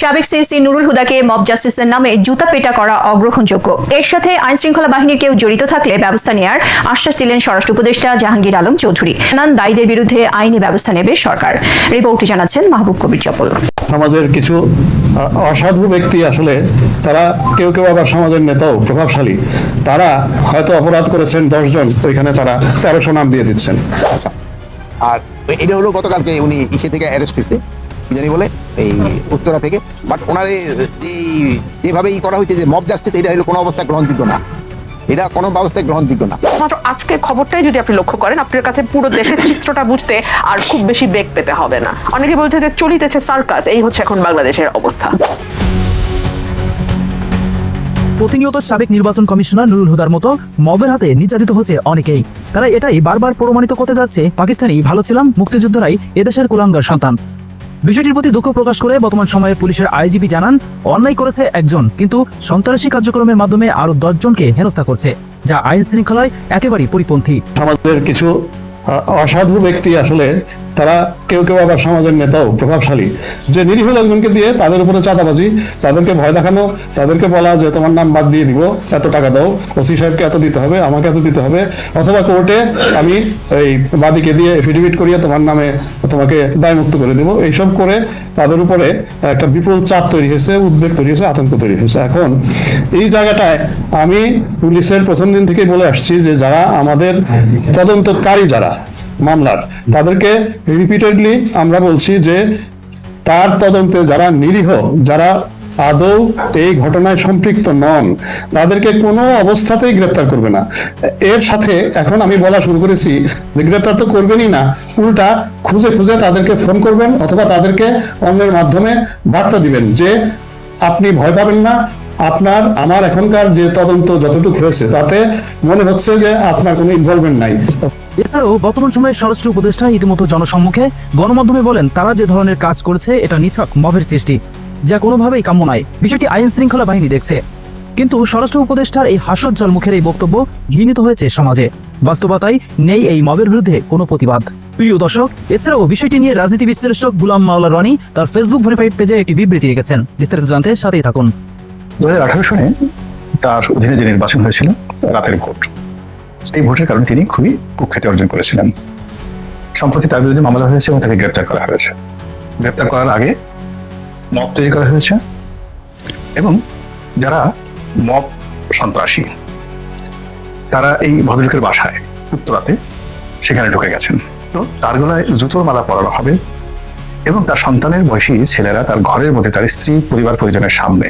সাবেক CSE Nurul হুদাকে mob জাস্টিসের নামে জুতা পেটা করা অগ্রহণযোগ্য। এর সাথে আইন শৃঙ্খলা বাহিনীর কেউ জড়িত থাকলে ব্যবস্থা নেওয়ার আশ্বাস দিলেন স্বরাষ্ট্র উপদেষ্টা জাহাঙ্গীর আলম চৌধুরী। নানান দায়ীদের বিরুদ্ধে আইনি ব্যবস্থা নেবে সরকার। রিপোর্টটি জানাচ্ছেন মাহবুব কবির চপল সমাজের কিছু আহ, অসাধু ব্যক্তি আসলে তারা কেউ কেউ আবার সমাজের নেতাও প্রভাবশালী। তারা হয়তো অপরাধ করেছেন দশজন ওইখানে তারা তেরোশো নাম দিয়ে দিচ্ছেন। আচ্ছা। আর এটা হলো গতকালকে উনি ইসে থেকে অ্যারেস্ট হয়েছে। কি জানি বলে এই উত্তরা থেকে। বাট ওনার এই যেভাবে ই করা হয়েছে যে মব জাস্টিস এটা হলো কোনো অবস্থায় গ্রহণযোগ্য না। এটা কোনো ব্যবস্থায় গ্রহণযোগ্য না। মাত্র আজকে খবরটাই যদি আপনি লক্ষ্য করেন আপনার কাছে পুরো দেশের চিত্রটা বুঝতে আর খুব বেশি বেগ পেতে হবে না। অনেকে বলছে যে চলিতেছে সার্কাস এই হচ্ছে এখন বাংলাদেশের অবস্থা। প্রতিনিয়ত সাবেক নির্বাচন কমিশনার নুরুল হুদার মতো মবের হাতে নির্যাতিত হচ্ছে অনেকেই। তারা এটাই বারবার প্রমাণিত করতে যাচ্ছে পাকিস্তানি ভালো ছিলাম মুক্তিযোদ্ধারাই এদেশের কুলাঙ্গার সন্তান। বিষয়টির প্রতি দুঃখ প্রকাশ করে বর্তমান সময়ে পুলিশের আইজিপি জানান, অন্যায় করেছে একজন, কিন্তু সন্ত্রাসী কার্যক্রমের মাধ্যমে আরও দশজনকে হেনস্থা করছে, যা আইন শৃঙ্খলায় একেবারেই পরিপন্থী। সমাজের কিছু অসাধু ব্যক্তি আসলে তারা কেউ কেউ আবার সমাজের নেতাও প্রভাবশালী। যে নিরীহ লোকজনকে দিয়ে তাদের উপরে চাঁদাবাজি, তাদেরকে ভয় দেখানো, তাদেরকে বলা যে তোমার নাম বাদ দিয়ে দিব, এত টাকা দাও, ওসি সাহেবকে এত দিতে হবে, আমাকে এত দিতে হবে, অথবা কোর্টে আমি এই বাদীকে দিয়ে এফিডেভিট করিয়ে তোমার নামে তোমাকে দায়মুক্ত করে দেবো। এইসব করে তাদের উপরে একটা বিপুল চাপ তৈরি হয়েছে, উদ্বেগ তৈরি হয়েছে, আতঙ্ক তৈরি হয়েছে। এখন এই জায়গাটায় আমি পুলিশের প্রথম দিন থেকেই বলে আসছি যে যারা আমাদের তদন্তকারী যারা মামলার। তাদেরকে রিপিটেডলি আমরা বলছি যে তার তদন্তে যারা নিরীহ, যারা আদৌ এই ঘটনায় সম্পৃক্ত নন, তাদেরকে কোনো অবস্থাতেই গ্রেপ্তার করবে না। এর সাথে এখন আমি বলা শুরু করেছি যে গ্রেপ্তার তো করবেনই না, উল্টা খুঁজে খুঁজে তাদেরকে ফোন করবেন অথবা তাদেরকে অন্যের মাধ্যমে বার্তা দিবেন যে আপনি ভয় পাবেন না, আপনার, আমার এখনকার যে তদন্ত যতটুকু হয়েছে, তাতে মনে হচ্ছে যে আপনার কোনো ইনভলভমেন্ট নাই। এছাড়াও বর্তমান সময়ে স্বরাষ্ট্র উপদেষ্টা ইতিমধ্যে জনসম্মুখে গণমাধ্যমে বলেন, তারা যে ধরনের কাজ করেছে, এটা নিছক মবের সৃষ্টি, যা কোনোভাবেই কাম্য নয়। বিষয়টি আইন শৃঙ্খলা বাহিনী দেখছে। কিন্তু স্বরাষ্ট্র উপদেষ্টার এই হাস্যোজ্জ্বল মুখের এই বক্তব্য ঘৃণিত হয়েছে সমাজে। বাস্তবতায় নেই এই মবের বিরুদ্ধে কোনো প্রতিবাদ। প্রিয় দর্শক, এছাড়াও বিষয়টি নিয়ে রাজনীতি বিশ্লেষক গুলাম মাওলা রনি তার ফেসবুক ভেরিফাইড পেজে একটি বিবৃতি রেখেছেন। বিস্তারিত জানতে সাথেই থাকুন। দু হাজার আঠারো সনে তার অধীনে যে নির্বাচন হয়েছিল, রাতের ভোট। এই ভোটের কারণে তিনি খুবই কুখ্যাতি অর্জন করেছিলেন। সম্প্রতি তার বিরুদ্ধে মামলা হয়েছে এবং তাকে গ্রেপ্তার করা হয়েছে। গ্রেপ্তার করার আগে মব তৈরি করা হয়েছে এবং যারা মব সন্ত্রাসী, তারা এই ভদ্রলোকের বাসায় উত্তরাতে সেখানে ঢুকে গেছেন। তো তার গলায় জুতোর মালা পরানো হবে এবং তার সন্তানের বয়সী ছেলেরা তার ঘরের মধ্যে তার স্ত্রী, পরিবার, পরিজনের সামনে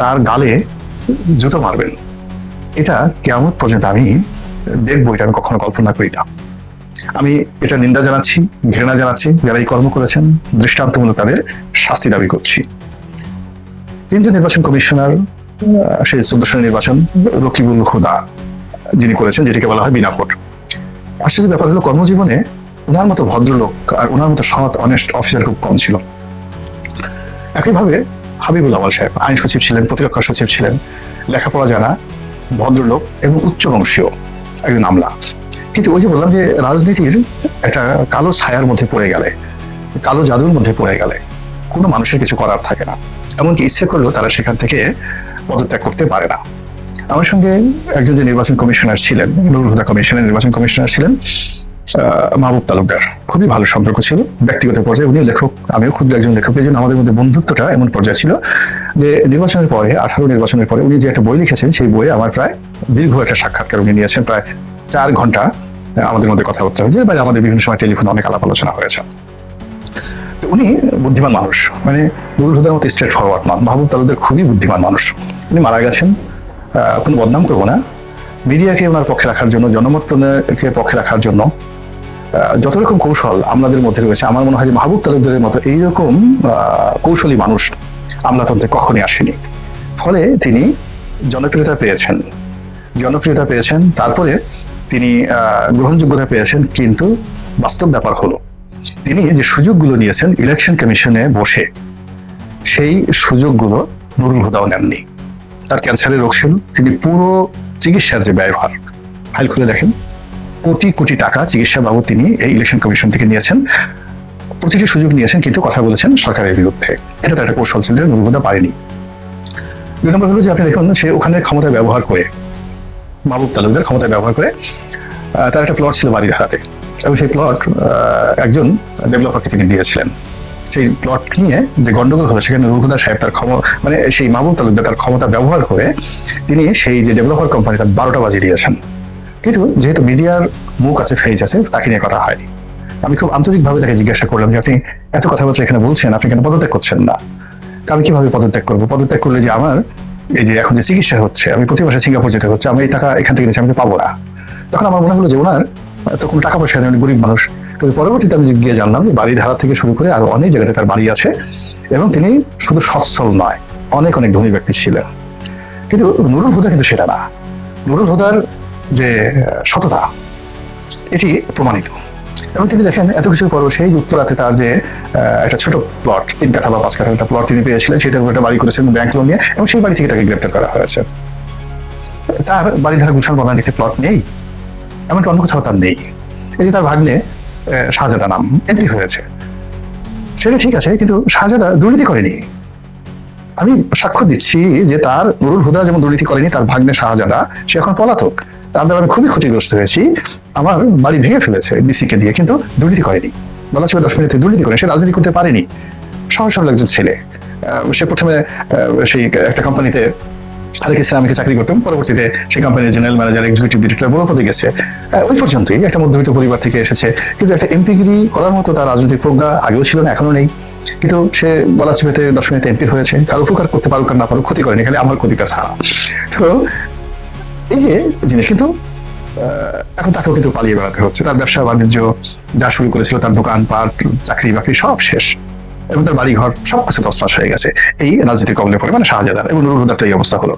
তার গালে জুতো মারবেন। এটা কেমন পর্যন্ত আমি দেখব, এটা আমি কখনো কল্পনা করি না। আমি এটা নিন্দা জানাচ্ছি, ঘৃণা জানাচ্ছি, যারা এই কর্ম করেছেন, দৃষ্টান্তমূলক তাদের শাস্তি দাবি করছি। তিনজন নির্বাচন কমিশনার সেই চোদ্দ সালের নির্বাচন, রকিবুল হুদা, যিনি করেছেন, যেটিকে বলা হয় বিনা ভোট আশ্চর্য ব্যাপার হলো, কর্মজীবনে ওনার মতো ভদ্রলোক আর ওনার মতো সৎ অনেস্ট অফিসার খুব কম ছিল। একইভাবে হাবিবুল আওয়াল সাহেব, আইন সচিব ছিলেন, প্রতিরক্ষা সচিব ছিলেন, লেখাপড়া জানা ভদ্রলোক এবং উচ্চ বংশীয় একজন আমলা। কিন্তু ওই যে বললাম যে রাজনীতির একটা কালো ছায়ার মধ্যে পড়ে গেলে, কালো জাদুর মধ্যে পড়ে গেলে কোনো মানুষের কিছু করার থাকে না। এমনকি ইচ্ছে করলেও তারা সেখান থেকে পদত্যাগ করতে পারে না। আমার সঙ্গে একজন যে নির্বাচন কমিশনার ছিলেন নুরুল হুদা কমিশনের নির্বাচন কমিশনার ছিলেন মাহবুব তালুকদার। খুবই ভালো সম্পর্ক ছিল, ব্যক্তিগত পর্যায়ে উনিও লেখক, আমিও খুব একজন লেখক, এই জন্য আমাদের মধ্যে বন্ধুত্বটা এমন পর্যায়ে ছিল যে নির্বাচনের পরে, আঠারো নির্বাচনের পরে উনি যে একটা বই লিখেছেন, সেই বইয়ে আমার প্রায় দীর্ঘ একটা সাক্ষাৎকার উনি নিয়েছেন, প্রায় চার ঘণ্টা আমাদের মধ্যে কথাবার্তা হয়েছে বাইরে আমাদের বিভিন্ন সময় টেলিফোনে অনেক আলাপ আলোচনা হয়েছে। তো উনি বুদ্ধিমান মানুষ মানে নুরুল মতো স্ট্রেট ফরওয়ার্ড নন মাহবুব তালুকদার খুবই বুদ্ধিমান মানুষ। উনি মারা গেছেন কোনো বদনাম করব না। মিডিয়াকে ওনার পক্ষে রাখার জন্য, জনমত পক্ষে রাখার জন্য যত রকম কৌশল আমাদের মধ্যে রয়েছে, আমার মনে হয় যে মাহবুব তালুকদারের মতো এইরকম কৌশলী মানুষ আমলাতন্ত্রে কখনই আসেনি। ফলে তিনি জনপ্রিয়তা পেয়েছেন। জনপ্রিয়তা পেয়েছেন, তারপরে তিনি গ্রহণযোগ্যতা পেয়েছেন, কিন্তু বাস্তব ব্যাপার হলো, তিনি যে সুযোগগুলো নিয়েছেন ইলেকশন কমিশনে বসে, সেই সুযোগগুলো নুরুল হুদাও নেননি। তার ক্যান্সারের রোগ ছিল, তিনি পুরো চিকিৎসার যে ব্যয়ভার ফাইল খুলে দেখেন। কোটি কোটি টাকা চিকিৎসা বাবদ তিনি এই ইলেকশন কমিশন থেকে নিয়েছেন। প্রতিটি সুযোগ নিয়েছেন, কিন্তু কথা বলেছেন সরকারের বিরুদ্ধে। এটা তার একটা কৌশল ছিল নুরুহুদা পারেনি। দুই নম্বর হলো যে আপনি দেখুন, সে ওখানে ক্ষমতা ব্যবহার করে, মাহবুব তালুকদার ক্ষমতা ব্যবহার করে তার একটা প্লট ছিল বাড়ি ধারাতে এবং সেই প্লট একজন ডেভেলপারকে তিনি দিয়েছিলেন। সেই প্লট নিয়ে যে গন্ডগোল হলো, সেখানে রঘুদা সাহেব তার ক্ষমতা মানে সেই মাহবুব তালুকদার তার ক্ষমতা ব্যবহার করে, তিনি সেই যে ডেভেলপার কোম্পানি তার বারোটা বাজিয়ে দিয়েছেন। কিন্তু যেহেতু মিডিয়ার মুখ আছে ফেজ আছে, তাকে নিয়ে কথা হয়নি। আমি খুব আন্তরিকভাবে তাকে জিজ্ঞাসা করলাম যে, আপনি এত কথাবার্তা এখানে বলছেন, আপনি কেন পদত্যাগ করছেন না? আমি কীভাবে পদত্যাগ করব? পদত্যাগ করলে যে আমার এই যে এখন যে চিকিৎসা হচ্ছে, আমি প্রতি মাসে সিঙ্গাপুর যেতে হচ্ছে, আমি এই টাকা এখান থেকে নিচ্ছি আমি তো পাবো না। তখন আমার মনে হলো যে, ওনার তো কোনো টাকা পয়সা নেই গরিব মানুষ। কিন্তু পরবর্তীতে আমি গিয়ে জানলাম যে বাড়ি ধারা থেকে শুরু করে আরও অনেক জায়গাতে তার বাড়ি আছে এবং তিনি শুধু সচ্ছল নয়, অনেক অনেক ধনী ব্যক্তি ছিলেন। কিন্তু নুরুল হুদা কিন্তু সেটা না। নুরুল হুদার যে সততা, এটি প্রমাণিত। এবং তিনি দেখেন, এত কিছুর পরও সেই উত্তরাতে তার যে একটা ছোট প্লট তিন কাঠা বা পাঁচ কাঠা একটা প্লট তিনি পেয়েছিলেন সেটার উপর একটা বাড়ি করেছেন ব্যাংক লোন নিয়ে, এবং সেই বাড়ি থেকে তাকে গ্রেপ্তার করা হয়েছে। তার বাড়ি ধারা গুলশান বনানীতে প্লট নেই, এমনকি অন্য কোথাও তার নেই। যে তার ভাগ্নে শাহজাদা নাম এন্ট্রি হয়েছে। সেটা ঠিক আছে, কিন্তু শাহজাদা দুর্নীতি করেনি। আমি সাক্ষ্য দিচ্ছি যে তার নুরুল হুদা যেমন দুর্নীতি করেনি, তার ভাগ্নে শাহজাদা, সে এখন পলাতক। তার দ্বারা আমি খুবই ক্ষতিগ্রস্ত হয়েছি। আমার বাড়ি ভেঙে ফেলেছে ডিসিকে দিয়ে, কিন্তু দুর্নীতি করেনি। বলা ছিল দশ মিনিটে দুর্নীতি করে, সে রাজনীতি করতে পারেনি। সহজ সরল একজন ছেলে। সে প্রথমে সেই একটা কোম্পানিতে আরেক ইসলামকে চাকরি করতাম পরবর্তীতে সেই কোম্পানির জেনারেল ম্যানেজার এক্সিকিউটিভ ডিরেক্টর বড় পদে গেছে ওই পর্যন্তই একটা মধ্যবিত্ত পরিবার থেকে এসেছে। কিন্তু একটা এমপিগিরি করার মতো তার রাজনৈতিক প্রজ্ঞা আগেও ছিল না, এখনও নেই। কিন্তু সে গলা চিপেতে দশ মিনিটে এমপি হয়েছে। কার উপকার করতে পারুক না পারুক, ক্ষতি করেনি, খালি আমার ক্ষতিটা ছাড়া। তো এই যে জিনিস কিন্তু এখন তাকেও কিন্তু পালিয়ে বেড়াতে হচ্ছে। তার ব্যবসা বাণিজ্য যা শুরু করেছিল, তার দোকান পাট, চাকরি বাকরি সব শেষ। এবং তার বাড়ি ঘর সব কিছু তসনস হয়ে গেছে। এই রাজনীতির কবলে পড়ে মানে শাহজাদার এবং নুরুল হুদার এই অবস্থা হলো।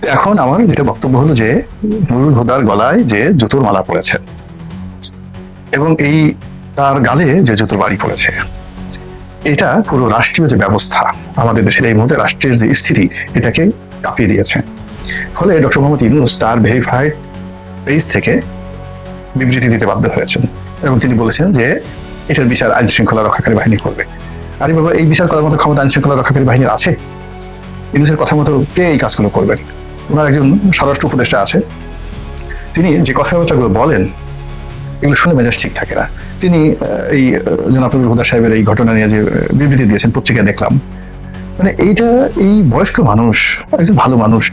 তো এখন আমার যেটা বক্তব্য হলো যে, নুরুল হুদার গলায় যে জুতোর মালা পড়েছে এবং এই তার গালে যে জুতোর বাড়ি পড়েছে, এটা পুরো রাষ্ট্রীয় যে ব্যবস্থা আমাদের দেশের এই মুহূর্তে রাষ্ট্রের যে স্থিতি, এটাকে কাঁপিয়ে দিয়েছে। ফলে ডক্টর মোহাম্মদ ইউনুস তার ভেরিফাইড পেজ থেকে বিবৃতি দিতে বাধ্য হয়েছেন এবং তিনি বলেছেন যে এটার বিচার আইন শৃঙ্খলা রক্ষাকারী বাহিনী করবে। আরে বাবা, এই বিচার করার মতো ক্ষমতা আইন শৃঙ্খলা রক্ষাকারী বাহিনীর আছে? ইউনুসের কথা মতো কে এই কাজগুলো করবেন? ওনার একজন স্বরাষ্ট্র উপদেষ্টা আছে। তিনি যে কথাবার্তাগুলো বলেন, এগুলো শুনে মেজাজ ঠিক থাকে না। তিনি এই জনাব হুদা সাহেবের এই ঘটনা নিয়ে যে বিবৃতি দিয়েছেন, পত্রিকায় দেখলাম। মানে এইটা, এই বয়স্ক মানুষ, একজন ভালো মানুষ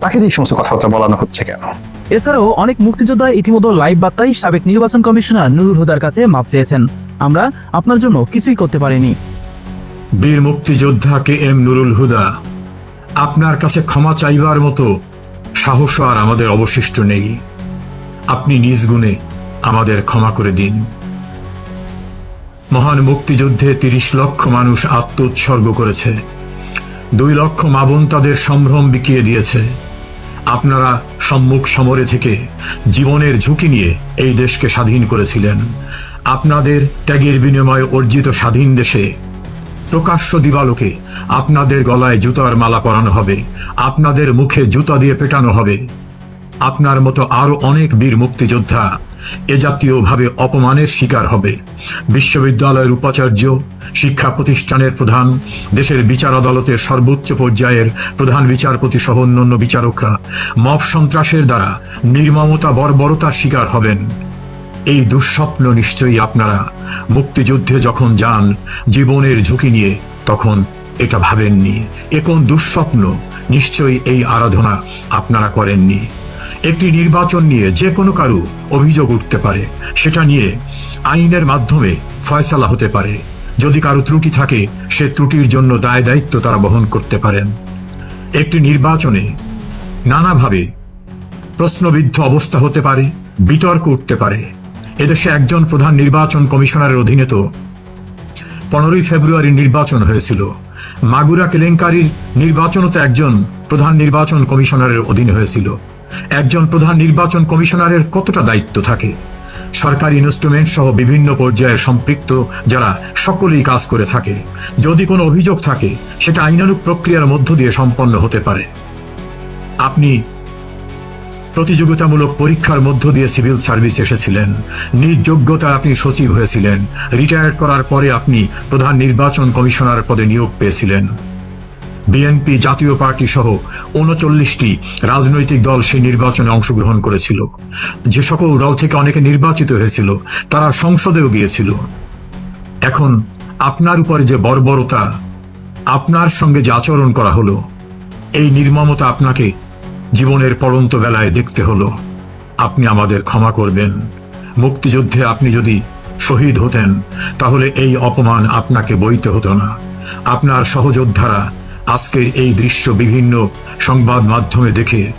তাকে দিয়ে সমস্ত কথাবার্তা বলানো হচ্ছে কেন? এছাড়াও অনেক মুক্তিযোদ্ধা ইতিমধ্যে লাইভ বার্তায় সাবেক নির্বাচন কমিশনার নুরুল হুদার কাছে মাপ চেয়েছেন। আমরা আপনার জন্য কিছুই করতে পারিনি। বীর মুক্তিযোদ্ধা কে এম নুরুল হুদা আপনার কাছে ক্ষমা চাইবার মতো সাহস আর আমাদের অবশিষ্ট নেই। আপনি নিজ গুণে আমাদের ক্ষমা করে দিন। মহান মুক্তিযুদ্ধে তিরিশ লক্ষ মানুষ আত্ম উৎসর্গ করেছে। দুই লক্ষ মাবন তাদের সম্ভ্রম বিকিয়ে দিয়েছে। আপনারা সম্মুখ সমরে থেকে জীবনের ঝুঁকি নিয়ে এই দেশকে স্বাধীন করেছিলেন। আপনাদের ত্যাগের বিনিময়ে অর্জিত স্বাধীন দেশে প্রকাশ্য দিবালোকে আপনাদের গলায় জুতার মালা পরানো হবে, আপনাদের মুখে জুতা দিয়ে পেটানো হবে। আপনার মতো আরও অনেক বীর মুক্তিযোদ্ধা এ জাতীয়ভাবে অপমানের শিকার হবে। বিশ্ববিদ্যালয়ের উপাচার্য, শিক্ষা প্রতিষ্ঠানের প্রধান, দেশের বিচার আদালতের সর্বোচ্চ পর্যায়ের প্রধান বিচারপতি সহ অন্যান্য বিচারকরা মব সন্ত্রাসের দ্বারা নির্মমতা, বর্বরতার শিকার হবেন। এই দুঃস্বপ্ন নিশ্চয়ই আপনারা মুক্তিযুদ্ধে যখন যান, জীবনের ঝুঁকি নিয়ে তখন এটা ভাবেননি। এ কোন দুঃস্বপ্ন? নিশ্চয়ই এই আরাধনা আপনারা করেননি। একটি নির্বাচন নিয়ে যে কোনো কারু অভিযোগ উঠতে পারে। সেটা নিয়ে আইনের মাধ্যমে ফয়সালা হতে পারে। যদি কারও ত্রুটি থাকে, সে ত্রুটির জন্য দায় দায়িত্ব তারা বহন করতে পারেন। একটি নির্বাচনে নানাভাবে প্রশ্নবিদ্ধ অবস্থা হতে পারে, বিতর্ক উঠতে পারে। এদেশে একজন প্রধান নির্বাচন কমিশনারের অধীনে তো পনেরোই ফেব্রুয়ারি নির্বাচন হয়েছিল। মাগুরা কেলেঙ্কারির নির্বাচনও তো একজন প্রধান নির্বাচন কমিশনারের অধীনে হয়েছিল। একজন প্রধান নির্বাচন কমিশনারের কতটা দায়িত্ব থাকে? সরকারি ইনস্ট্রুমেন্ট সহ বিভিন্ন পর্যায়ের সম্পৃক্ত যারা সকলেই কাজ করে থাকে, যদি কোনো অভিযোগ থাকে, সেটা আইনানুক প্রক্রিয়ার মধ্য দিয়ে সম্পন্ন হতে পারে। আপনি প্রতিযোগিতামূলক পরীক্ষার মধ্য দিয়ে সিভিল সার্ভিস এসেছিলেন, নিজ যোগ্যতায় আপনি সচিব হয়েছিলেন, রিটায়ার করার পরে আপনি প্রধান নির্বাচন কমিশনার পদে নিয়োগ পেয়েছিলেন। বিএনপি জাতীয় পার্টি সহ উনচল্লিশটি রাজনৈতিক দল সেই নির্বাচনে অংশগ্রহণ করেছিল। যে সকল দল থেকে অনেকে নির্বাচিত হয়েছিল, তারা সংসদেও গিয়েছিল। এখন আপনার উপরে যে বর্বরতা, আপনার সঙ্গে যে আচরণ করা হলো, এই নির্মমতা আপনাকে জীবনের পড়ন্ত বেলায় দেখতে হলো। আপনি আমাদের ক্ষমা করবেন। মুক্তিযুদ্ধে আপনি যদি শহীদ হতেন, তাহলে এই অপমান আপনাকে বইতে হতো না। আপনার সহযোদ্ধারা আজকের এই দৃশ্য বিভিন্ন সংবাদ মাধ্যমে দেখে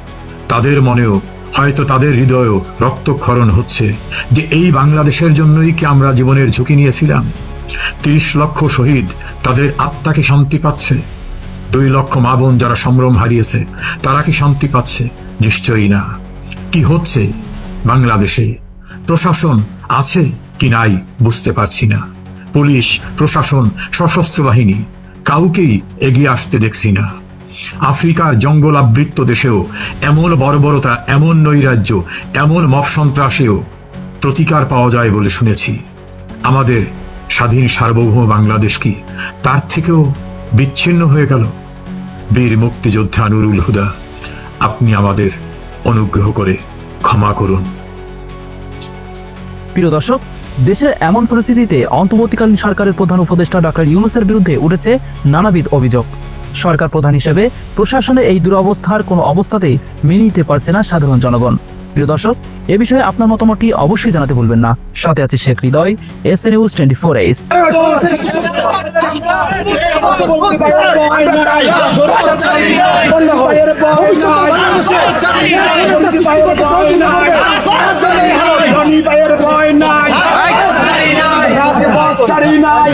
তাদের মনেও হয়তো তাদের হৃদয়েও রক্তক্ষরণ হচ্ছে যে এই বাংলাদেশের জন্যই কি আমরা জীবনের ঝুঁকি নিয়েছিলাম? তিরিশ লক্ষ শহীদ তাদের আত্মাকে শান্তি পাচ্ছে। দুই লক্ষ মা বোন যারা সম্ভ্রম হারিয়েছে, তারা কি শান্তি পাচ্ছে? নিশ্চয়ই না। কি হচ্ছে বাংলাদেশে? প্রশাসন আছে কি নাই বুঝতে পারছি না। পুলিশ, প্রশাসন, সশস্ত্র বাহিনী কাউকেই এগিয়ে আসতে দেখছি না। আফ্রিকার জঙ্গল আবৃত্ত দেশেও এমন বর্বরতা, এমন নৈরাজ্য, এমন মফ সন্ত্রাসেও প্রতিকার পাওয়া যায় বলে শুনেছি। আমাদের স্বাধীন সার্বভৌম বাংলাদেশ কি তার থেকেও বিচ্ছিন্ন হয়ে গেল? বীর মুক্তিযোদ্ধা নুরুল হুদা, আপনি আমাদের অনুগ্রহ করে ক্ষমা করুন। প্রিয় দর্শক দেশের এমন পরিস্থিতিতে অন্তর্বর্তীকালীন সরকারের প্রধান উপদেষ্টা ডক্টর ইউনুসের বিরুদ্ধে উঠেছে নানাবিধ অভিযোগ। সরকার প্রধান হিসেবে প্রশাসনের এই দুরবস্থার কোনো অবস্থাতেই মেনে নিতে পারছে না সাধারণ জনগণ। প্রিয় দর্শক, এ বিষয়ে আপনার মতামতটি অবশ্যই জানাতে ভুলবেন না। সাথে আছে Sheikh Hridoy, S A news twenty four এইস চারি নাই